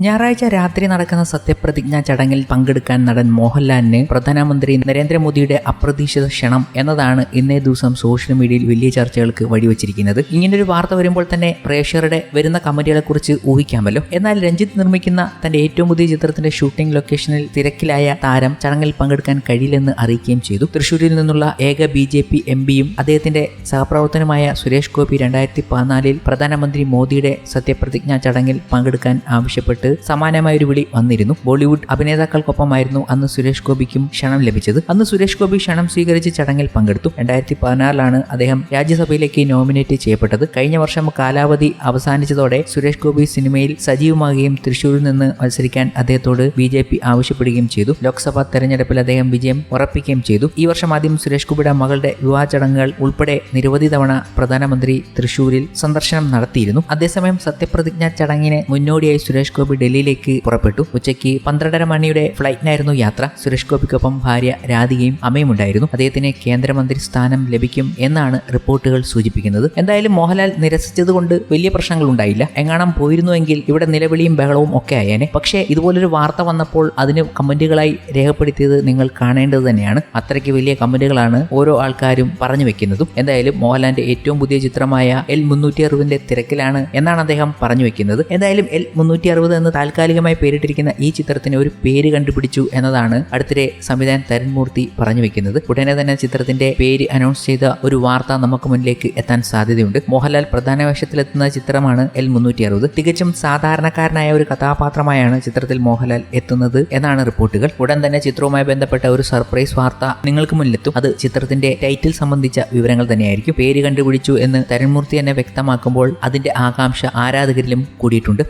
ഞായറാഴ്ച രാത്രി നടക്കുന്ന സത്യപ്രതിജ്ഞാ ചടങ്ങിൽ പങ്കെടുക്കാൻ നടൻ മോഹൻലാലിന് പ്രധാനമന്ത്രി നരേന്ദ്രമോദിയുടെ അപ്രതീക്ഷിത ക്ഷണം എന്നതാണ് ഇന്നേ ദിവസം സോഷ്യൽ മീഡിയയിൽ വലിയ ചർച്ചകൾക്ക് വഴിവെച്ചിരിക്കുന്നത്. ഇങ്ങനൊരു വാർത്ത വരുമ്പോൾ തന്നെ പ്രേക്ഷകരുടെ വരുന്ന കമന്റുകളെ കുറിച്ച് ഊഹിക്കാമല്ലോ. എന്നാൽ രഞ്ജിത്ത് നിർമ്മിക്കുന്ന തന്റെ ഏറ്റവും പുതിയ ചിത്രത്തിന്റെ ഷൂട്ടിംഗ് ലൊക്കേഷനിൽ തിരക്കിലായ താരം ചടങ്ങിൽ പങ്കെടുക്കാൻ കഴിയില്ലെന്ന് അറിയിക്കുകയും ചെയ്തു. തൃശൂരിൽ നിന്നുള്ള ഏക ബി ജെ പി എം പിയും അദ്ദേഹത്തിന്റെ സഹപ്രവർത്തനമായ സുരേഷ് ഗോപി രണ്ടായിരത്തി പതിനാലിൽ പ്രധാനമന്ത്രി മോദിയുടെ സത്യപ്രതിജ്ഞാ ചടങ്ങിൽ പങ്കെടുക്കാൻ ആവശ്യപ്പെട്ട് സമാനമായ ഒരു വിളി വന്നിരുന്നു. ബോളിവുഡ് അഭിനേതാക്കൾക്കൊപ്പമായിരുന്നു അന്ന് സുരേഷ് ഗോപിക്കും ക്ഷണം ലഭിച്ചത്. അന്ന് സുരേഷ് ഗോപി ക്ഷണം സ്വീകരിച്ച് ചടങ്ങിൽ പങ്കെടുത്തു. രണ്ടായിരത്തി പതിനാറിലാണ് അദ്ദേഹം രാജ്യസഭയിലേക്ക് നോമിനേറ്റ് ചെയ്യപ്പെട്ടത്. കഴിഞ്ഞ വർഷം കാലാവധി അവസാനിച്ചതോടെ സുരേഷ് ഗോപി സിനിമയിൽ സജീവമാകുകയും തൃശൂരിൽ നിന്ന് മത്സരിക്കാൻ അദ്ദേഹത്തോട് ബി ജെ പി ആവശ്യപ്പെടുകയും ചെയ്തു. ലോക്സഭാ തെരഞ്ഞെടുപ്പിൽ അദ്ദേഹം വിജയം ഉറപ്പിക്കുകയും ചെയ്തു. ഈ വർഷം ആദ്യം സുരേഷ് ഗോപിയുടെ മകളുടെ വിവാഹ ചടങ്ങുകൾ ഉൾപ്പെടെ നിരവധി തവണ പ്രധാനമന്ത്രി തൃശൂരിൽ സന്ദർശനം നടത്തിയിരുന്നു. അതേസമയം സത്യപ്രതിജ്ഞാ ചടങ്ങിന് മുന്നോടിയായി സുരേഷ് ഗോപി ഡൽഹിയിലേക്ക് പുറപ്പെട്ടു. ഉച്ചയ്ക്ക് പന്ത്രണ്ടര മണിയുടെ ഫ്ലൈറ്റിനായിരുന്നു യാത്ര. സുരേഷ് ഗോപിക്കൊപ്പം ഭാര്യ രാധികയും അമ്മയും ഉണ്ടായിരുന്നു. അദ്ദേഹത്തിന് കേന്ദ്രമന്ത്രി സ്ഥാനം ലഭിക്കും എന്നാണ് റിപ്പോർട്ടുകൾ സൂചിപ്പിക്കുന്നത്. എന്തായാലും മോഹൻലാൽ നിരസിച്ചതുകൊണ്ട് വലിയ പ്രശ്നങ്ങൾ ഉണ്ടായില്ല. എങ്ങാണം പോയിരുന്നുവെങ്കിൽ ഇവിടെ നിലവിളിയും ബഹളവും ഒക്കെ ആയേനെ. പക്ഷേ ഇതുപോലൊരു വാർത്ത വന്നപ്പോൾ അതിന് കമന്റുകളായി രേഖപ്പെടുത്തിയത് നിങ്ങൾ കാണേണ്ടത് തന്നെയാണ്. അത്രയ്ക്ക് വലിയ കമന്റുകളാണ് ഓരോ ആൾക്കാരും പറഞ്ഞു വെക്കുന്നതും. എന്തായാലും മോഹൻലാലിന്റെ ഏറ്റവും പുതിയ ചിത്രമായ എൽ മുന്നൂറ്റി അറുപതിന്റെ തിരക്കിലാണ് എന്നാണ് അദ്ദേഹം പറഞ്ഞു വെക്കുന്നത്. എന്തായാലും എൽ മുന്നൂറ്റി അറുപത് എന്ന് താൽക്കാലികമായി പേരിട്ടിരിക്കുന്ന ഈ ചിത്രത്തിന് ഒരു പേര് കണ്ടുപിടിച്ചു എന്നതാണ് അടുത്തിടെ സംവിധായകൻ തരുൺമൂർത്തി പറഞ്ഞു വെക്കുന്നത്. ഉടനെ തന്നെ ചിത്രത്തിന്റെ പേര് അനൗൺസ് ചെയ്ത ഒരു വാർത്ത നമുക്ക് മുന്നിലേക്ക് എത്താൻ സാധ്യതയുണ്ട്. മോഹൻലാൽ പ്രധാന വേഷത്തിലെത്തുന്ന ചിത്രമാണ് എൽ മുന്നൂറ്റി അറുപത് തികച്ചും സാധാരണക്കാരനായ ഒരു കഥാപാത്രമായാണ് ചിത്രത്തിൽ മോഹൻലാൽ എത്തുന്നത് എന്നാണ് റിപ്പോർട്ടുകൾ. ഉടൻ തന്നെ ചിത്രവുമായി ബന്ധപ്പെട്ട ഒരു സർപ്രൈസ് വാർത്ത നിങ്ങൾക്ക് മുന്നിലെത്തും. അത് ചിത്രത്തിന്റെ ടൈറ്റിൽ സംബന്ധിച്ച വിവരങ്ങൾ തന്നെയായിരിക്കും. പേര് കണ്ടുപിടിച്ചു എന്ന് തരുൺമൂർത്തി തന്നെ വ്യക്തമാക്കുമ്പോൾ അതിന്റെ ആകാംക്ഷ ആരാധകരിലും കൂടിയിട്ടുണ്ട്.